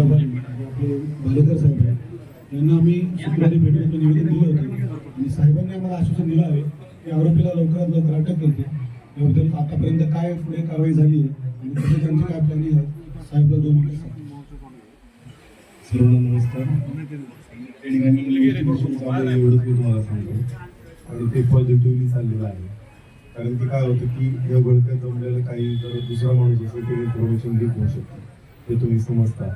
आपले भालेकर साहेब आहेत. आम्ही शुक्रवारी भेटून निवेदन दिलं होतं. आणि साहेबांनी आम्हाला आश्वासन दिलं आहे की आरोपीला लवकरात लवकर अटक करते. त्याबद्दल आतापर्यंत काय पुढे कारवाई झाली आहे आणि त्यांची काय प्लॅनिंग आहे साहेबला दोन सर्वांना नमस्कार. त्या ठिकाणी एवढंच मी तुम्हाला सांगतो आणि ते पॉझिटिव्हली चाललेलं आहे. कारण की काय होतं की या गोळक्यात जमलेलं काही जर दुसरा माणूस असेल ते इन्फॉर्मेशन लीक होऊ शकतं. हे तुम्ही समजता.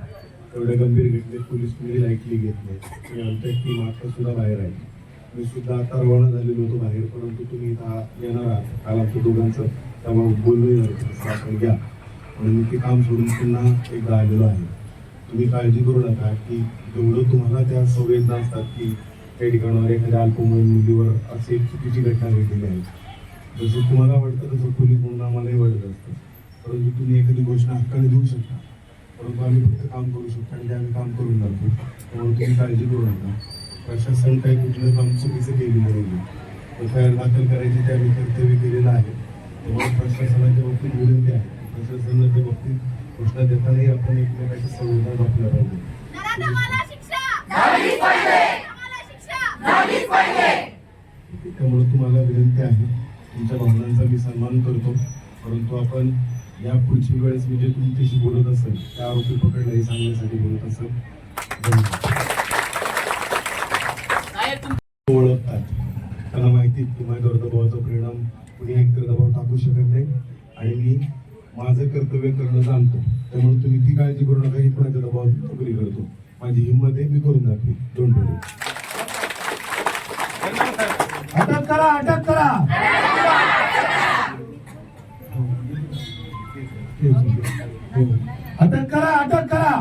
एवढ्या गंभीर घटनेत पोलीस तुम्ही लाईटली घेत नाही. आमच्या टीम आता सुद्धा बाहेर आहे. मी सुद्धा आता रवाना झालेलो होतो बाहेर परंतु तुम्ही इथं येणार आहात. काल आमच्या दोघांचं त्यामुळे बोलणं आपण घ्या. म्हणून मी ते काम सोडून पुन्हा एकदा आलेलो आहे. तुम्ही काळजी करू नका की जेवढं तुम्हाला त्या संवेदना असतात की त्या ठिकाणावर एखाद्या अल्पवयीन मुलीवर अशी एक चुकीची घटना घडलेली आहे जसं तुम्हाला वाटतं तसं पोलीस म्हणून आम्हालाही वाटत असतं. परंतु तुम्ही एखादी गोष्ट हक्काने देऊ शकता. परंतु आम्ही फक्त काम करू शकतो आणि ते आम्ही काम करून जातो त्यामुळे तुम्ही काळजी करू नका. प्रशासन काही कुठलं काम चुकीचं केलेलं नाही एफ आय आर दाखल करायची ते आम्ही कर्तव्य केलेलं आहे. त्यामुळे प्रशासनाच्या बाबतीत विनंती आहे. प्रशासनाच्या बाबतीत घोषणा देतानाही आपण एकमेकाची संवेदना दाखवल्या पाहिजे! त्यामुळे तुम्हाला विनंती आहे. तुमच्या भावनांचा मी सन्मान करतो. परंतु आपण या पुढची वेळेस मी जे तुमच्याशी बोलत असेल त्या आरोपी पकडला हे सांगण्यासाठी बोलत असेल. ओळखतात. त्यांना माहिती की दबावाचा परिणाम कुणी एकतर दबाव टाकू शकत नाही. आणि मी माझं कर्तव्य करणं जाणतो. त्यामुळे तुम्ही ती काळजी करू नका ही कोणाच्या दबाव नोकरी करतो. माझी हिंमत आहे मी करून दाखवी दोन टोळे अटक करा अटक करा. आता करा अटक करा.